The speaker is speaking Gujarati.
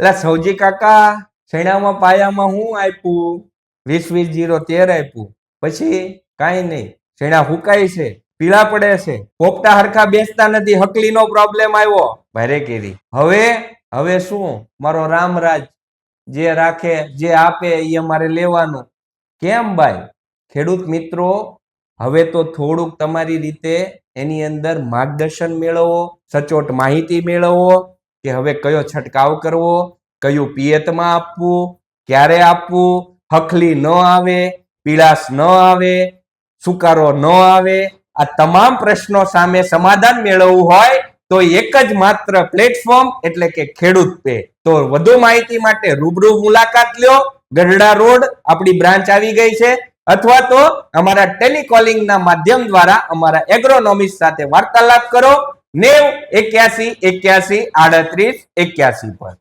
એટલે સૌજી કાકા શેણામાં પાયામાં હું આપ્યું વીસ વીસ જીરો તેર આપ્યું પછી કાંઈ નહીં. શેણા હુકાય છે, પીળા પડે છે. પોપટા હરખા બેસતા નથી, હકલીનો પ્રોબ્લેમ આવ્યો. ભારે કેરી. હવે હવે શું? મારો રામરાજ જે રાખે, જે આપે એ અમારે લેવાનું. કેમ ભાઈ? ખેડૂત મિત્રો, હવે તો થોડુંક તમારી રીતે એની અંદર માર્ગદર્શન મેળવો, સચોટ માહિતી મેળવો કે હવે કયો છંટકાવ કરવો, કયું પિયતમાં આપવું, ક્યારે આપવું, હખલી ન આવે, પીળાશ ન આવે, સુકારો ન આવે, આ તમામ પ્રશ્નો સામે સમાધાન મેળવવું હોય તો એક જ માત્ર પ્લેટફોર્મ એટલે કે ખેડૂત પે. તો વધુ માહિતી માટે રૂબરૂ મુલાકાત લ્યો. ગઢડા રોડ આપણી બ્રાન્ચ આવી ગઈ છે. અથવા તો અમારા ટેલિકોલિંગના માધ્યમ દ્વારા અમારા એગ્રોનોમિસ્ટ સાથે વાર્તાલાપ કરો. નેવ એક્યાસી એક્યાસી આડત્રીસ એક્યાસી પર.